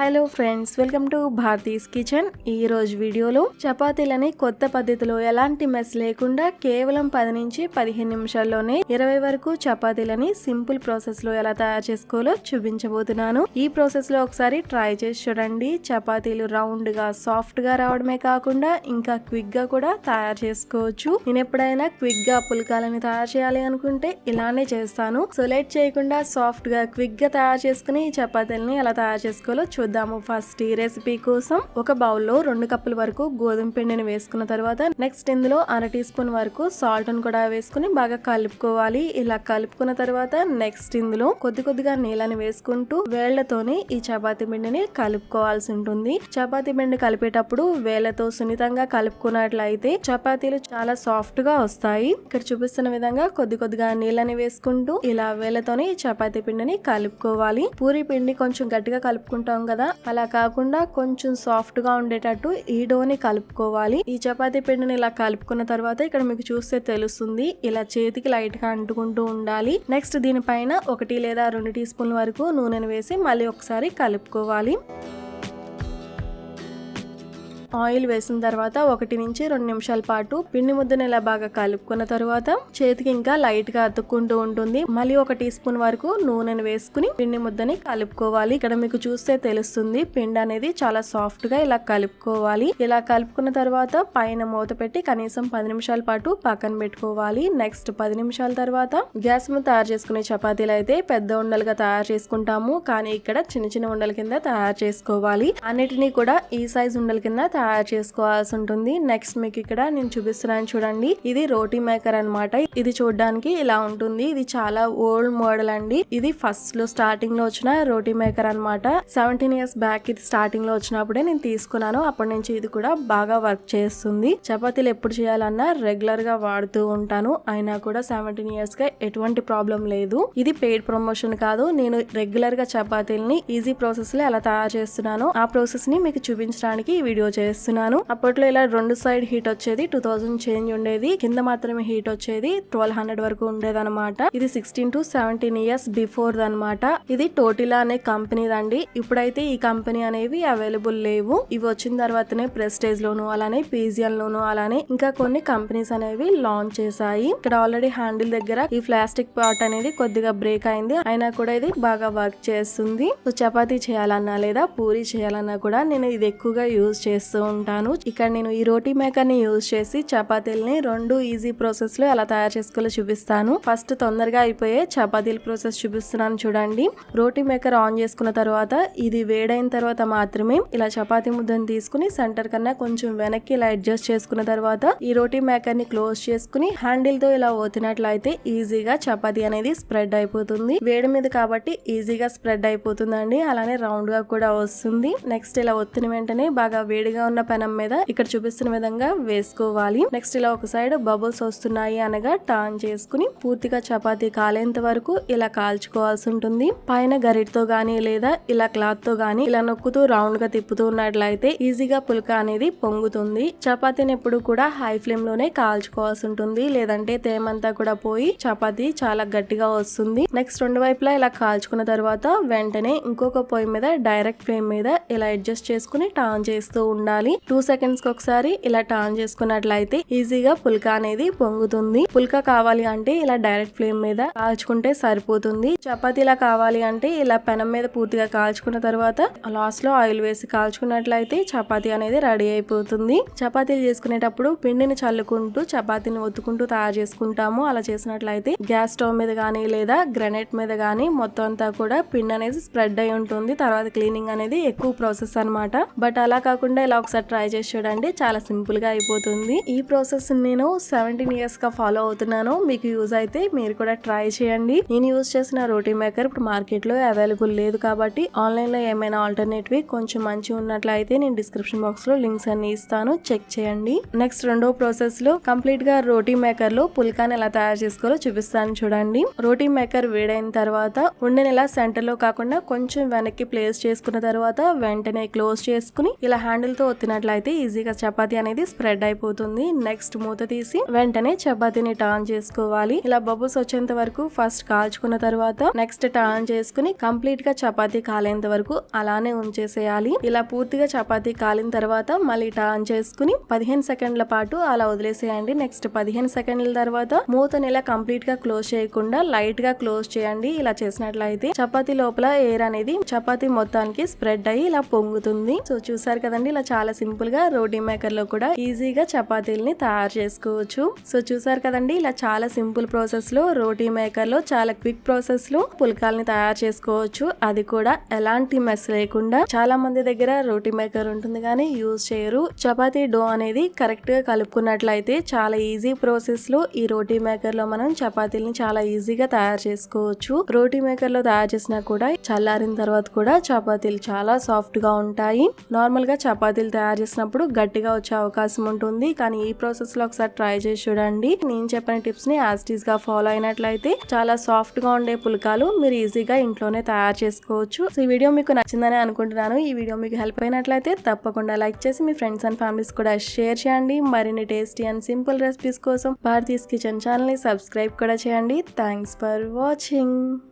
Hello friends welcome to Bharathi's kitchen. ఈ రోజు వీడియోలో చపాతీలని కొత్త పద్ధతిలో ఎలాంటి మెస్ లేకుండా కేవలం పది నుంచి పదిహేను నిమిషాల్లోనే ఇరవై వరకు చపాతీలని సింపుల్ ప్రాసెస్లో ఎలా తయారు చేసుకోవాలో చూపించబోతున్నాను. ఈ ప్రాసెస్లో ఒకసారి ట్రై చేసి చూడండి. చపాతీలు రౌండ్గా సాఫ్ట్గా రావడమే కాకుండా ఇంకా క్విక్గా కూడా తయారు చేసుకోవచ్చు. నేను ఎప్పుడైనా క్విక్గా పుల్కాలని తయారు చేయాలి అనుకుంటే ఇలానే చేస్తాను. సో లేట్ చేయకుండా సాఫ్ట్గా క్విక్గా తయారు చేసుకుని ఈ చపాతీలని ఎలా తయారు చేసుకోవాలో చూద్దాం. చూద్దాము. ఫస్ట్ ఈ రెసిపీ కోసం ఒక బౌల్లో రెండు కప్పుల వరకు గోధుమ పిండిని వేసుకున్న తర్వాత నెక్స్ట్ ఇందులో అర టీ స్పూన్ వరకు సాల్ట్ అని కూడా వేసుకుని బాగా కలుపుకోవాలి. ఇలా కలుపుకున్న తర్వాత నెక్స్ట్ ఇందులో కొద్ది కొద్దిగా నీళ్ళని వేసుకుంటూ వేళ్ళతోని ఈ చపాతీ పిండిని కలుపుకోవాల్సి ఉంటుంది. చపాతీ పిండి కలిపేటప్పుడు వేళ్ళతో సున్నితంగా కలుపుకున్నట్లయితే చపాతీలు చాలా సాఫ్ట్గా వస్తాయి. ఇక్కడ చూపిస్తున్న విధంగా కొద్ది కొద్దిగా నీళ్ళని వేసుకుంటూ ఇలా వేళ్ళతోని ఈ చపాతీ పిండిని కలుపుకోవాలి. పూరి పిండి కొంచెం గట్టిగా కలుపుకుంటాం కదా అలా కాకుండా కొంచెం సాఫ్ట్గా ఉండేటట్టు ఈ డోని కలుపుకోవాలి. ఈ చపాతీ పిండిని ఇలా కలుపుకున్న తర్వాత ఇక్కడ మీకు చూస్తే తెలుస్తుంది. ఇలా చేతికి లైట్గా అంటుకుంటూ ఉండాలి. నెక్స్ట్ దీనిపైన ఒకటి లేదా రెండు టీ స్పూన్ల వరకు నూనెను వేసి మళ్ళీ ఒకసారి కలుపుకోవాలి. ఆయిల్ వేసిన తర్వాత ఒకటి నుంచి రెండు నిమిషాల పాటు పిండి ముద్దను ఇలా బాగా కలుపుకున్న తర్వాత చేతికి ఇంకా లైట్గా అతుక్కుంటూ ఉంటుంది. మళ్ళీ ఒక టీ స్పూన్ వరకు నూనెను వేసుకుని పిండి ముద్దని కలుపుకోవాలి. ఇక్కడ మీకు చూస్తే తెలుస్తుంది పిండి అనేది చాలా సాఫ్ట్గా ఇలా కలుపుకోవాలి. ఇలా కలుపుకున్న తర్వాత పైన మూత పెట్టి కనీసం పది నిమిషాల పాటు పక్కన పెట్టుకోవాలి. నెక్స్ట్ పది నిమిషాల తర్వాత గ్యాస్ మీద తయారు చేసుకునే చపాతీలు అయితే పెద్ద ఉండలుగా తయారు చేసుకుంటాము. కానీ ఇక్కడ చిన్న చిన్న ఉండల కింద తయారు చేసుకోవాలి. అన్నిటినీ కూడా ఈ సైజ్ ఉండల కింద తయారు చేసుకోవాల్సి ఉంటుంది. నెక్స్ట్ మీకు ఇక్కడ నేను చూపిస్తున్నాను చూడండి. ఇది రోటీ మేకర్ అన్నమాట. ఇది చూడడానికి ఇలా ఉంటుంది. ఇది చాలా ఓల్డ్ మోడల్ అండి. ఇది ఫస్ట్లో స్టార్టింగ్లో వచ్చిన రోటీ మేకర్ అన్నమాట. సెవెంటీన్ ఇయర్స్ బ్యాక్ ఇది స్టార్టింగ్లో వచ్చినప్పుడే నేను తీసుకున్నాను. అప్పటి నుంచి ఇది కూడా బాగా వర్క్ చేస్తుంది. చపాతీలు ఎప్పుడు చేయాలన్నా రెగ్యులర్గా వాడుతూ ఉంటాను. అయినా కూడా సెవెంటీన్ ఇయర్స్గా ఎటువంటి ప్రాబ్లం లేదు. ఇది పెయిడ్ ప్రమోషన్ కాదు. నేను రెగ్యులర్గా చపాతీలని ఈజీ ప్రాసెస్లో ఎలా తయారు చేస్తున్నాను. ఆ ప్రాసెస్ని మీకు చూపించడానికి ఈ వీడియో చేస్తున్నాను. అప్పట్లో ఇలా రెండు సైడ్ హీట్ వచ్చేది టూ థౌసండ్ చేంజ్ ఉండేది. కింద మాత్రమే హీట్ వచ్చేది ట్వెల్వ్ హండ్రెడ్ వరకు ఉండేది అనమాట ఇది sixteen to seventeen years before అనమాట ఇది టోటిలా అనే కంపెనీ దండి. ఇప్పుడైతే ఈ కంపెనీ అనేవి అవైలబుల్ లేవు. ఇవి వచ్చిన తర్వాతనే ప్రెస్టేజ్ లోను అలానే పీజియన్ లోను అలానే ఇంకా కొన్ని కంపెనీస్ అనేవి లాంచ్ చేశాయి. ఇక్కడ ఆల్రెడీ హ్యాండిల్ దగ్గర ఈ ప్లాస్టిక్ పార్ట్ అనేది కొద్దిగా బ్రేక్ అయింది. అయినా కూడా ఇది బాగా వర్క్ చేస్తుంది. సో చపాతీ చేయాలన్నా లేదా పూరి చేయాలన్నా కూడా నేను ఇది ఎక్కువగా యూజ్ చేస్తూ ఉంటాను. ఇక్కడ నేను ఈ రోటీ మేకర్ని యూజ్ చేసి చపాతీలని రెండు ఈజీ ప్రాసెస్లో ఎలా తయారు చేసుకోవాలో చూపిస్తాను. ఫస్ట్ తొందరగా అయిపోయే చపాతీల ప్రాసెస్ చూపిస్తున్నాను చూడండి. రోటీ మేకర్ ఆన్ చేసుకున్న తర్వాత ఇది వేడైన తర్వాత మాత్రమే ఇలా చపాతీ ముద్దను తీసుకుని సెంటర్ కన్నా కొంచెం వెనక్కి ఇలా అడ్జస్ట్ చేసుకున్న తర్వాత ఈ రోటీ మేకర్ని క్లోజ్ చేసుకుని హ్యాండిల్తో ఇలా ఓతినట్లయితే ఈజీగా చపాతీ అనేది స్ప్రెడ్ అయిపోతుంది. వేడి మీద కాబట్టి ఈజీగా స్ప్రెడ్ అయిపోతుందండి. అలానే రౌండ్గా కూడా వస్తుంది. నెక్స్ట్ ఇలా ఒత్తిన వెంటనే బాగా వేడిగా ఉన్న పెనం మీద ఇక్కడ చూపిస్తున్న విధంగా వేసుకోవాలి. నెక్స్ట్ ఇలా ఒక సైడ్ బబుల్స్ వస్తున్నాయి అనగా టర్న్ చేసుకుని పూర్తిగా చపాతీ కాలేంత వరకు ఇలా కాల్చుకోవాల్సి ఉంటుంది. పైన గరిటతో గానీ లేదా ఇలా క్లాత్తో గానీ ఇలా నొక్కుతూ రౌండ్గా తిప్పుతూ ఉన్నట్లయితే ఈజీగా పుల్క అనేది పొంగుతుంది. చపాతీని ఎప్పుడు కూడా హై ఫ్లేమ్లోనే కాల్చుకోవాల్సి ఉంటుంది. లేదంటే తేమంతా కూడా పోయి చపాతీ చాలా గట్టిగా వస్తుంది. నెక్స్ట్ రెండు వైపులా ఇలా కాల్చుకున్న తర్వాత వెంటనే ఇంకొక పొయ్యి మీద డైరెక్ట్ ఫ్లేమ్ మీద ఇలా అడ్జస్ట్ చేసుకుని టర్న్ చేస్తూ ఉండాలి. టూ సెకండ్స్కి ఒకసారి ఇలా టర్న్ చేసుకున్నట్లయితే ఈజీగా పుల్కా అనేది పొంగుతుంది. పుల్కా కావాలి అంటే ఇలా డైరెక్ట్ ఫ్లేమ్ మీద కాల్చుకుంటే సరిపోతుంది. చపాతీలా కావాలి అంటే ఇలా పెనం మీద పూర్తిగా కాల్చుకున్న తర్వాత లాస్ట్లో ఆయిల్ వేసి కాల్చుకున్నట్లయితే చపాతీ అనేది రెడీ అయిపోతుంది. చపాతీలు చేసుకునేటప్పుడు పిండిని చల్లుకుంటూ చపాతీని ఒత్తుకుంటూ తయారు చేసుకుంటాము. అలా చేసినట్లయితే గ్యాస్ స్టవ్ మీద కానీ లేదా గ్రనైట్ మీద కానీ మొత్తం అంతా కూడా పిండి అనేది స్ప్రెడ్ అయి ఉంటుంది. తర్వాత క్లీనింగ్ అనేది ఎక్కువ ప్రాసెస్ అన్నమాట. బట్ అలా కాకుండా ఇలా ఒకసారి ట్రై చేసి చూడండి. చాలా సింపుల్గా అయిపోతుంది. ఈ ప్రాసెస్ నేను సెవెంటీన్ ఇయర్స్గా ఫాలో అవుతున్నాను. మీకు యూజ్ అయితే మీరు కూడా ట్రై చేయండి. నేను యూజ్ చేసిన రోటీ మేకర్ ఇప్పుడు మార్కెట్లో అవైలబుల్ లేదు కాబట్టి ఆన్లైన్లో ఏమైనా ఆల్టర్నేటివ్ కొంచెం మంచి ఉన్నట్లయితే నేను డిస్క్రిప్షన్ బాక్స్లో లింక్స్ అన్ని ఇస్తాను. చెక్ చేయండి. నెక్స్ట్ రెండో ప్రాసెస్లో లో రోటీ మేకర్లో పుల్కాని ఎలా తయారు చేసుకోవాలో చూపిస్తాను చూడండి. రోటీ మేకర్ వేడైన తర్వాత ఉండని ఇలా సెంటర్లో కాకుండా కొంచెం వెనక్కి ప్లేస్ చేసుకున్న తర్వాత వెంటనే క్లోజ్ చేసుకుని ఇలా హ్యాండిల్తో తో ఈజీగా చపాతి అనేది స్ప్రెడ్ అయిపోతుంది. నెక్స్ట్ మూత తీసి వెంటనే చపాతీని టర్న్ చేసుకోవాలి. ఇలా బబుల్స్ వచ్చేంత వరకు ఫస్ట్ కాల్చుకున్న తర్వాత నెక్స్ట్ టర్న్ చేసుకుని కంప్లీట్గా చపాతీ కాలేంత వరకు అలానే ఉంచేసేయాలి. ఇలా పూర్తిగా చపాతీ కాలిన తర్వాత మళ్ళీ టర్న్ చేసుకుని పదిహేను సెకండ్ల పాటు అలా వదిలేసేయండి. నెక్స్ట్ పదిహేను సెకండ్ల తర్వాత మూతని ఇలా కంప్లీట్గా క్లోజ్ చేయకుండా లైట్గా క్లోజ్ చేయండి. ఇలా చేసినట్లయితే చపాతీ లోపల ఎయిర్ అనేది చపాతీ మొత్తానికి స్ప్రెడ్ అయ్యి ఇలా పొంగుతుంది. సో చూసారు కదండి ఇలా చాలా సింపుల్గా రోటీ మేకర్లో కూడా ఈజీగా చపాతీల్ని తయారు చేసుకోవచ్చు. సో చూసారు కదండి ఇలా చాలా సింపుల్ ప్రాసెస్లో రోటీ మేకర్లో చాలా క్విక్ ప్రాసెస్లో పుల్కాల్ని తయారు చేసుకోవచ్చు. అది కూడా ఎలాంటి మెస్ లేకుండా చాలా మంది దగ్గర రోటీ మేకర్ ఉంటుంది కానీ యూజ్ చేయరు. చపాతీ డో అనేది కరెక్ట్గా కలుపుకున్నట్లయితే చాలా ఈజీ ప్రాసెస్లో ఈ రోటీ మేకర్లో మనం చపాతీల్ని చాలా ఈజీగా తయారు చేసుకోవచ్చు. రోటీ మేకర్లో తయారు చేసినా కూడా చల్లారిన తర్వాత కూడా చపాతీలు చాలా సాఫ్ట్గా ఉంటాయి. నార్మల్గా చపాతీలు తయారు చేసినప్పుడు గట్టిగా వచ్చే అవకాశం ఉంటుంది. కానీ ఈ ప్రాసెస్లో ఒకసారి ట్రై చేసి చూడండి. నేను చెప్పిన టిప్స్ని యాజ్టీస్గా ఫాలో అయినట్లయితే చాలా సాఫ్ట్గా ఉండే పుల్కాలు మీరు ఈజీగా ఇంట్లోనే తయారు చేసుకోవచ్చు. ఈ వీడియో మీకు నచ్చిందని అనుకుంటున్నాను. ఈ వీడియో మీకు హెల్ప్ అయినట్లయితే తప్పకుండా లైక్ చేసి మీ ఫ్రెండ్స్ అండ్ ఫ్యామిలీస్ కూడా షేర్ చేయండి. మరిన్ని టేస్టీ అండ్ సింపుల్ రెసిపీస్ కోసం భారతీస్ కిచెన్ ఛానల్ని సబ్స్క్రైబ్ కూడా చేయండి. Thanks for watching